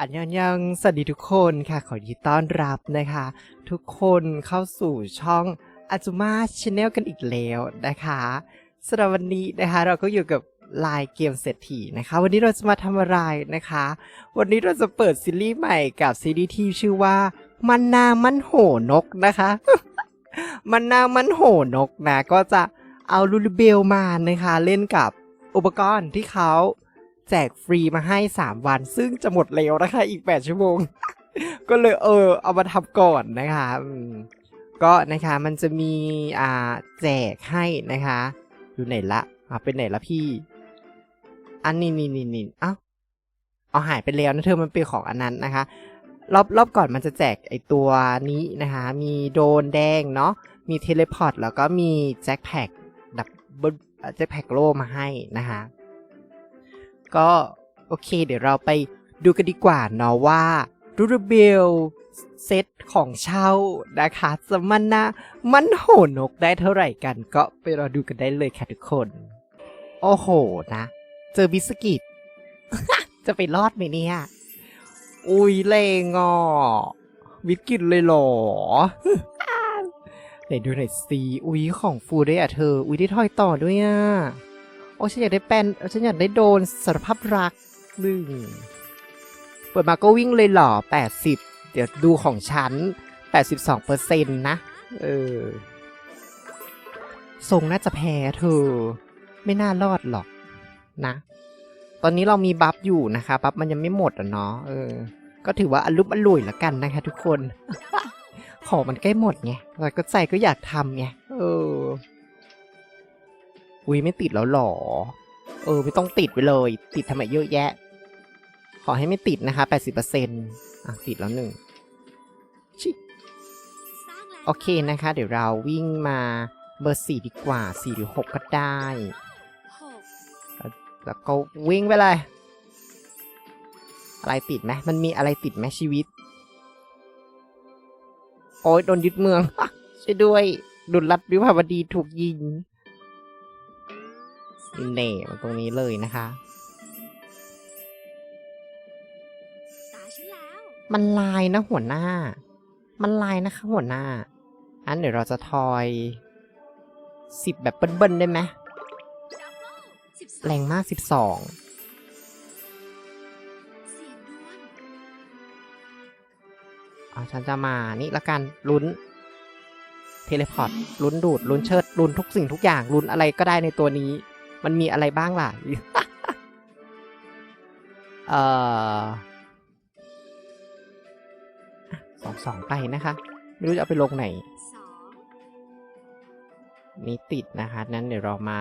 อันยังยังสวัสดีทุกคนค่ะขอยินดีต้อนรับนะคะ ทุกคนเข้าสู่ช่องอาจูมาชาแนลกันอีกแล้วนะคะสำหรับวันนี้นะคะ เราก็อยู่กับลายเกมเศรษฐีนะคะ วันนี้เราจะมาทำอะไรนะคะ วันนี้เราจะเปิดซีรีส์ใหม่กับซีรีส์ที่ชื่อว่า มันนามันโหนกนะคะ มันนามันโหนกนะก็จะเอาลูลิเบลมานะคะ เล่นกับอุปกรณ์ที่เขา แจกฟรีมาให้ 3 วัน ซึ่งจะหมดเร็วนะคะ อีก 8 ชั่วโมง ก็เลยเออ เอามาทำก่อนนะคะก็นะคะมันจะมีอ่าแจกให้นะคะอยู่ไหนละอ่าเป็นไหนละพี่ อันนี้นี่นี่นี่เอ้าเอาหายไปแล้วนะเธอมันเป็นของอันนั้นนะคะ รอบรอบก่อนมันจะแจกไอตัวนี้นะคะ มีโดนแดงเนาะมีเทเลพอร์ตแล้วก็มีแจ็คแพ็กดับเบิลแจ็คแพ็กโลมาให้นะคะ ก็โอเค เดี๋ยวเราไปดูกันดีกว่าเนาะว่ารูรเบลเซตของเช่านะคะสมันนะมันโหนกได้เท่าไหร่กัน ก็ไปรอดูกันได้เลยค่ะทุกคน โอ้โหนะ เจอบิสกิต จะไปรอดไหมเนี่ย อุ้ยเลงอะวิสกิตเลยหรอไหนดูหน่อยสิอุ้ยของฟูได้วยอะเธอ อุ้ยได้ทอยต่อด้วยอะ โอ้ฉันอยากได้แปนฉันอยากได้โดนสารภาพรักหนึ่งเปิดมาก็วิ่งเลยเหรอ80 เดี๋ยวดูของฉัน 82เปอร์เซ็นต์นะ เออทรงน่าจะแพ้เธอ ไม่น่ารอดหรอกนะ ตอนนี้เรามีบัฟอยู่นะคะ บัฟมันยังไม่หมดอะเนาะเออ ก็ถือว่าอรุมอร่วยละกันนะคะทุกคน ของมันใกล้หมดไงแต่ก็ใจก็อยากทำไงเออ อุ้ยไม่ติดแล้วหรอ เออ ไม่ต้องติดไปเลย ติดทำไมเยอะแยะ ขอให้ไม่ติดนะคะ 80%อะ ติดแล้วหนึ่งชิโอเคนะคะ เดี๋ยวเราวิ่งมาเบอร์สี่ดีกว่าสี่หรือหกก็ได้ แล้วก็วิ่งไปเลย อะไรติดไหมมันมีอะไรติดไหมชีวิต โอ้ยโดนยึดเมืองช่วยด้วยดุลรัดวิภาวดีถูกยิง เน่มันตรงนี้เลยนะคะ มันลายนะหัวหน้า มันลายนะคะหัวหน้า อันเดี๋ยวเราจะทอยสิบแบบเบิ้ลๆได้ไหมดับเบิลสิบสองแรงมากสิบสองเสียงดวงอ๋อฉันจะมานี่ละกันลุ้นเทเลพอร์ตลุ้นดูดลุ้นเชิดลุ้นทุกสิ่งทุกอย่างลุ้นอะไรก็ได้ในตัวนี้ มันมีอะไรบ้างล่ะ เอ่อสองสองไปนะคะ ไม่รู้จะเอาไปลงไหนสองนี้ติดนะคะ นั้นเดี๋ยวเรามา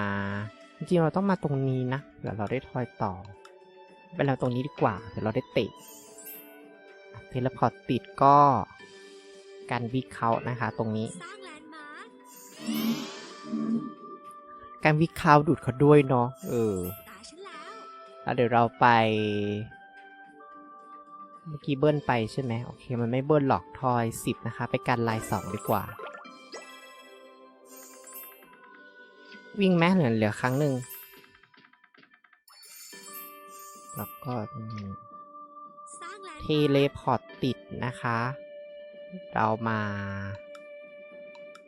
จริงๆเราต้องมาตรงนี้นะเดี๋ยวเราได้ทอยต่อ ไปเราตรงนี้ดีกว่า เดี๋ยวเราได้เตะอะเทเลพอร์ตติดก็การวิเคราะห์นะคะ ตรงนี้ การวิเคราะห์ดูดเขาด้วยเนาะเออตาฉันแล้วแล้วเดี๋ยวเราไป เมื่อกี้เบิ้ลไปใช่ไหมโอเค มันไม่เบิ้ลหรอกทอยสิบนะคะ ไปกันลายสองดีกว่า วิ่งแม่เหลือเหลือครั้งหนึ่งแล้วก็อืมสร้างแลนด์เทเลพอร์ตติดนะคะ เรามา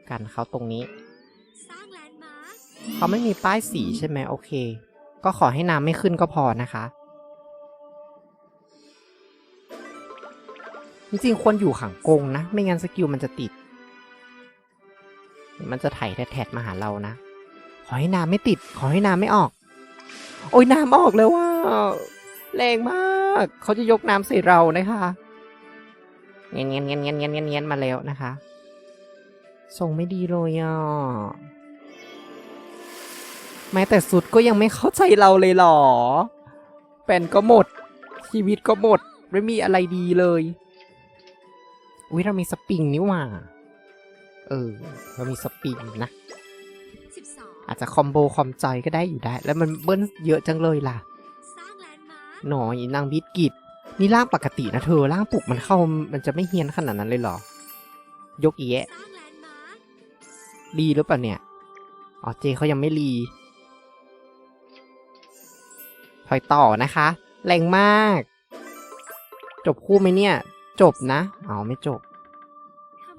กันเขาตรงนี้ เขาไม่มีป้ายสีใช่ไหมโอเค ก็ขอให้น้ำไม่ขึ้นก็พอนะคะ จริงๆควรอยู่ขังกรงนะ ไม่งั้นสกิลมันจะติด มันจะไถแถดมาหาเรานะ ขอให้น้ำไม่ติด ขอให้น้ำไม่ออก โอ้ยน้ำออกแล้วว่าแรงมาก เขาจะยกน้ำใส่เรานะคะเงี้ยเงี้ยเงี้ยเงี้ยเงี้ยเงี้ยเงี้ยมาแล้วนะคะ ส่งไม่ดีเลยอะ แม้แต่สุดก็ยังไม่เข้าใจเราเลยหรอแฟนก็หมด ชีวิตก็หมด ไม่มีอะไรดีเลย อุ้ยเรามีสปริงนี่หว่า เออ เรามีสปริงนะอาจจะคอมโบคอมจอยก็ได้อยู่ได้ แล้วมันเบิ้ลเยอะจังเลยล่ะสร้างแลนด์มาร์คหนอยนางบิดกิดนี่ร่างปกตินะเธอร่างปลุกมันเข้ามันจะไม่เฮี้ยนขนาดนั้นเลยหรอ ยกเอะสร้างแลนด์มาร์ครีหรือเปล่าเนี่ย อ๋อเจเขายังไม่รี ถอยต่อนะคะ แรงมาก จบคู่ไหมเนี่ย จบนะ เอาไม่จบ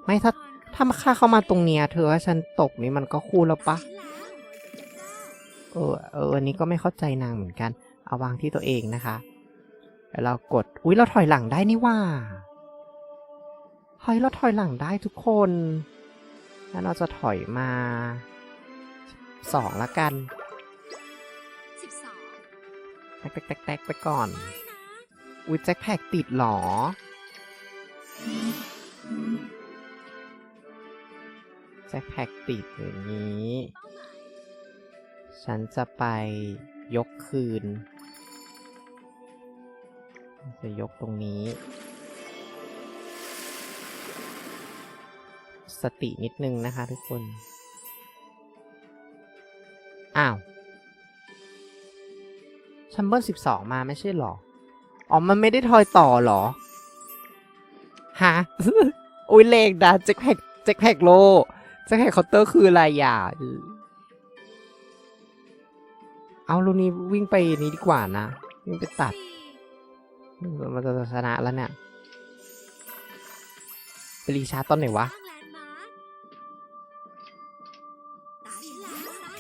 ไม่ถ้าถ้ามาค่าเข้ามาตรงเนี้ยเธอว่าฉันตกนี่มันก็คู่แล้วปะเออเอออันนี้ก็ไม่เข้าใจนางเหมือนกัน เอาวางที่ตัวเองนะคะแล้วเรากด อุ๊ยเราถอยหลังได้นี่ว่าเฮ้ยเราถอยหลังได้ทุกคน แล้วเราจะถอยมาสองละกัน แตกแตกแตกแตกไปก่อน อุ๊ยแจ็คแพ็กติดหรอ แจ็คแพ็กติดอย่างนี้ ฉันจะไปยกคืน จะยกตรงนี้ สตินิดนึงนะคะทุกคน อ้าว ชัมเบอร์สิบสองมาไม่ใช่หรอ อ๋อ มันไม่ได้ทอยต่อหรอ ฮะ อุ้ยเลขนะแจ็คแพกแจ็คแพกโลแจ็คแพกเคาน์เตอร์คืออะไรอะเอาลูกนี้วิ่งไปนี้ดีกว่านะ วิ่งไปตัด มันจะชนะแล้วเนี่ยไปรีชาร์จต้นไหนวะ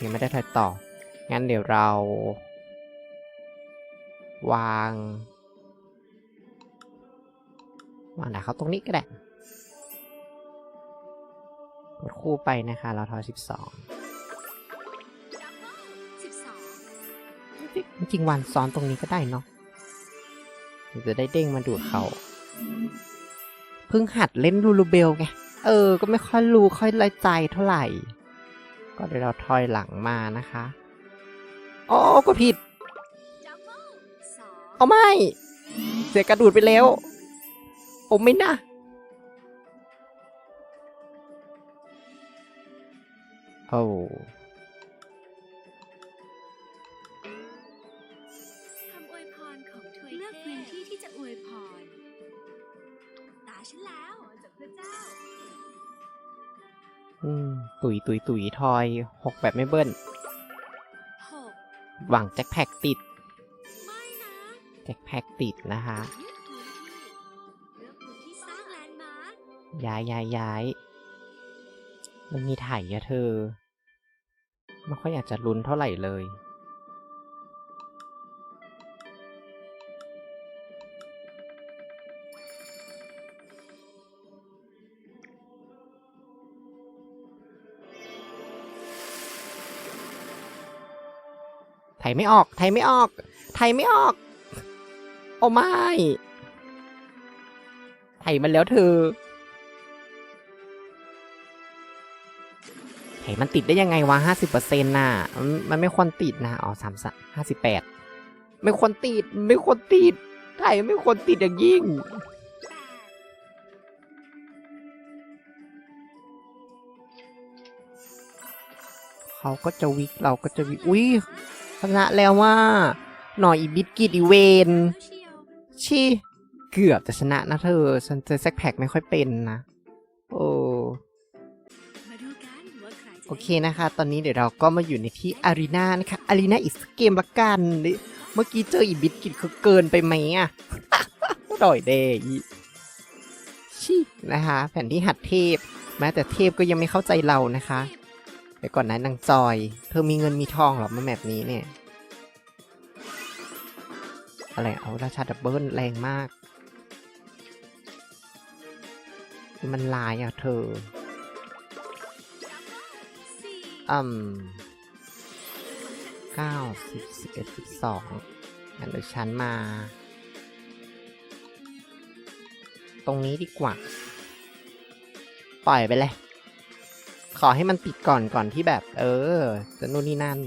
ยังไม่ได้ถอยต่อ งั้นเดี๋ยวเรา วาง วางไหนเขาตรงนี้ก็ได้กดคู่ไปนะคะเราทอยสิบสองสิบสองจริงๆวันซ้อนตรงนี้ก็ได้เนาะเดี๋ยวจะได้เด้งมาดูดเขาเพิ่งหัดเล่นลูลูเบลไง เออ ก็ไม่ค่อยรู้ค่อยไรใจเท่าไหร่ ก็เดี๋ยวเราทอยหลังมานะคะ อ๋อ ก็ผิดดับเบิลสอง เอาไม่ เสียกระดูดไปแล้วโอ้ไม่นะโอ้คำอวยพรของถวยเลือกพื้นที่ที่จะอวยพร ตาฉันแล้วจากพระเจ้า อืม ตุยตุยตุยทอยหกแบบไม่เบิ้ลหกหวังแจ็คแพ็กติดไม่นะ แจ็คแพ็กติดนะคะย้ายย้ายย้ายมันมีถ่ายอะเธอ ไม่ค่อยอยากจะลุ้นเท่าไหร่เลยไถไม่ออกไถไม่ออกไถไม่ออก โอ้ไม่ไถมันแล้วเธอไถมันติดได้ยังไงวะห้าสิบเปอร์เซ็นต์น่ะ มันไม่ควรติดนะ อ๋อสามสห้าสิบแปดไม่ควรติด ไม่ควรติดไถไม่ควรติดอย่างยิ่งเขาก็จะวิกเราก็จะวิกอุ้ยชนะแล้วว่า หน่อยอีบิดกิดอีเวน ชี่เกือบจะชนะนะเธอ ฉันเจอแซกแพ็กไม่ค่อยเป็นนะ โอ้โอเคนะคะ ตอนนี้เดี๋ยวเราก็มาอยู่ในที่อารีนานะคะ อารีนาอีกสักเกมละกัน เมื่อกี้เจออีบิดกิดเขาเกินไปไหมอะดอยเดอีชินะคะ แผ่นที่หัดเทพ แม้แต่เทพก็ยังไม่เข้าใจเรานะคะเดี๋ยวก่อนนะนางจอย เธอมีเงินมีทองหรอมาแบบนี้เนี่ย อะไรเอาราชาดับเบิลแรงมาก มันลายอะเธออืมเก้าสิบสิบเอ็ดสิบสองงั้นเดี๋ยวฉันมา ตรงนี้ดีกว่า ปล่อยไปเลย ขอให้มันติดก่อนก่อนที่แบบ เออ จะนู่นนี่นั่น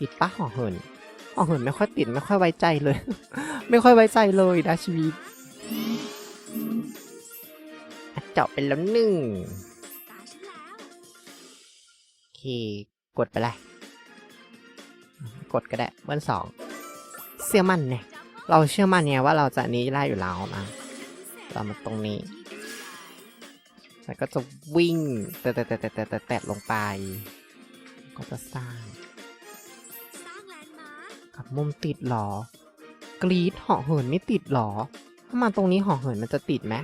ติดปะห่อเหิน ห่อเหินไม่ค่อยติดไม่ค่อยไว้ใจเลย ไม่ค่อยไว้ใจเลยนะชีวิตเจาะไปแล้วหนึ่งโอเคกดไปเลยกดก็ได้เบิ้ลสองเชื่อมั่นเนี่ยเราเชื่อมั่นเนี่ยว่าเราจะนี้ได้อยู่แล้วนะเรามาตรงนี้แล้วก็จะวิ่งแต่แต่แต่แต่แต่แต่แต่ลงไป ก็จะสร้าง มุมติดหรอ กรีดเหาะเหินไม่ติดหรอ ถ้ามาตรงนี้ห่อเหินมันจะติดไหม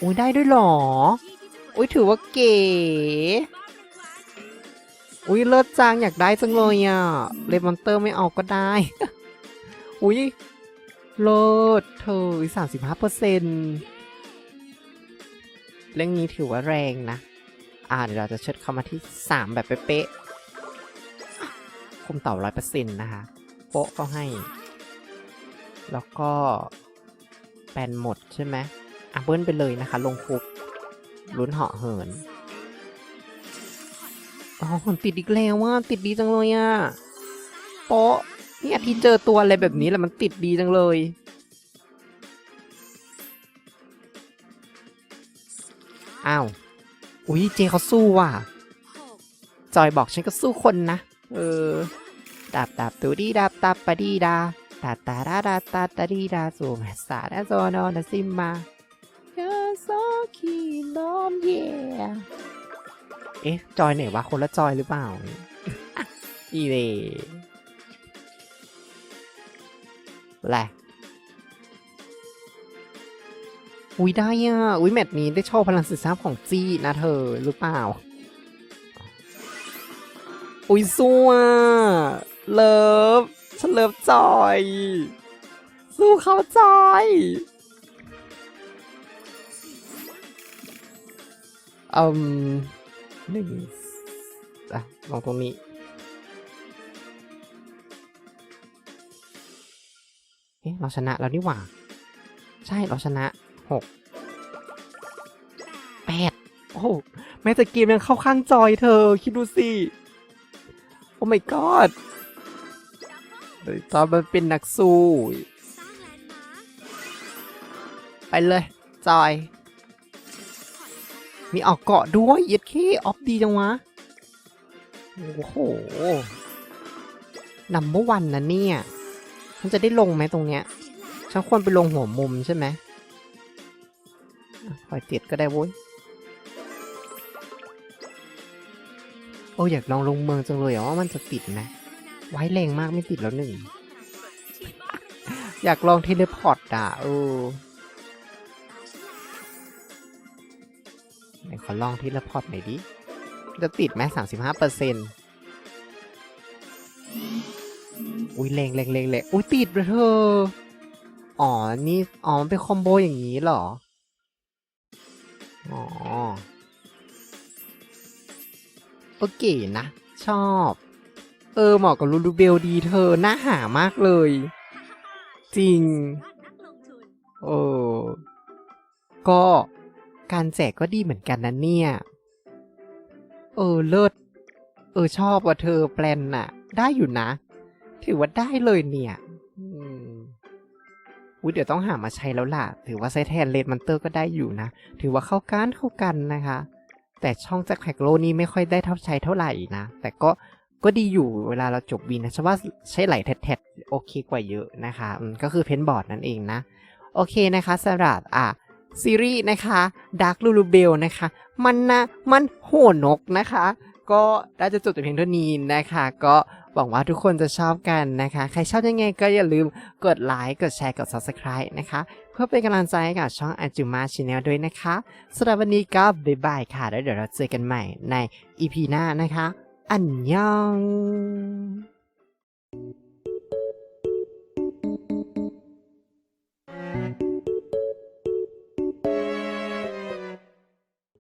อุ้ยได้ด้วยหรอ อุ้ยถือว่าเก๋ อุ้ยเลิศจังอยากได้จังเลยอะ เลมอนเตอร์ไม่เอาก็ได้ อุ้ยเลิศเธอสามสิบห้าเปอร์เซ็นเรื่องนี้ถือว่าแรงนะ อ่าเดี๋ยวเราจะเชิดเข้ามาที่สามแบบเป๊ะ คุมเต่าร้อยเปอร์เซ็นต์นะคะ โป๊ะก็ให้ แล้วก็แปนหมดใช่ไหมอะเบิ้ลไปเลยนะคะ ลงคุกลุ้นเหาะเหินอ๋อติดอีกแล้วว่าติดดีจังเลยอะโป๊ะเนี่ยที่เจอตัวอะไรแบบนี้แหละมันติดดีจังเลยอ้าว อุ้ยเจเขาสู้ว่ะ จอยบอกฉันก็สู้คนนะ เออดาบดาบตูดีดาบตับปะดีดาตาตาดาดาตาตาดีดาสูมาสาดาโซโนนซิมมาเยโซคีนอมเยเอ๊ะ จอยไหนวะ คนละจอยหรือเปล่า อีเดแหละอุ้ยได้อะ อุ้ยแมตช์นี้ได้โชว์พลังสื่อสารของจี้นะเธอหรือเปล่า อุ้ยสู้อะเลิฟฉันเลิฟจอย สู้เขาจอย อืมหนึ่งอะลองตรงนี้เอ๊ะเราชนะแล้วนี่หว่า ใช่เราชนะหกแปดโอ้แม้แต่เกมยังเข้าข้างจอยเธอ คิดดูสิ อ้ my god เดี๋ยวตอนมันเป็นนักสู้ไปเลยจอย มีออกเกาะด้วยเย็ดเคออฟดีจังวะ โอ้โหนัมเบอร์วันนะเนี่ยมันจะได้ลงไหมตรงเนี้ย ฉันควรไปลงหัวมุมใช่ไหมอะปล่อยติดก็ได้โว้ย โอ้อยากลองลงเมืองจังเลยอว่ามันจะติดไหมไว้แรงมากไม่ติดแล้วหนึ่ง อยากลองเทเลพอร์ตอะเออไหนขอลองเที่ลพอร์ตหน่อยดิ จะติดไหมสามสิบห้าเปอร์เซ็นต์อุ้ยเลงเลงเลงเลงอุ้ยติดเลยเธอ อ๋อ นี่ อ๋อ มันเป็นคอมโบอย่างนี้เหรอ อ๋อ โอเคนะ ชอบ เออเหมาะกับลูลูเบลดีเธอหน่าหามากเลย จริงเออก็การแจกก็ดีเหมือนกันนะเนี่ย เออเลิศ เออชอบว่าเธอแปลนน่ะ ได้อยู่นะ ถือว่าได้เลยเนี่ยอืมอุ้ยเดี๋ยวต้องหามาใช้แล้วล่ะ ถือว่าใช้แทนเลดมันเตอร์ก็ได้อยู่นะ ถือว่าเข้ากันเข้ากันนะคะ แต่ช่องแจ็คแพ็กโลนี่ไม่ค่อยได้เท่าใช้เท่าไหร่นะ แต่ก็ก็ดีอยู่เวลาเราจบวินนะฉันว่าใช้ไหลแทดๆโอเคกว่าเยอะนะคะก็คือเพนบอร์ดนั่นเองนะ โอเคนะคะสำหรับอะซีรีส์นะคะดาร์คลูลูเบลนะคะ มันนะมันโหนกนะคะ ก็ได้จะจบแต่เพียงเท่านี้นะคะ ก็หวังว่าทุกคนจะชอบกันนะคะ ใครชอบยังไงก็อย่าลืมกดไลค์กดแชร์กด Subscribe นะคะ เพื่อเป็นกำลังใจให้กับช่อง a j u m a Channel ด้วยนะคะสำหรับวันนี้ก็บ๊ายบายค่ะ แล้วเดี๋ยวเราเจอกันใหม่ใน EP หน้านะคะ อันยอง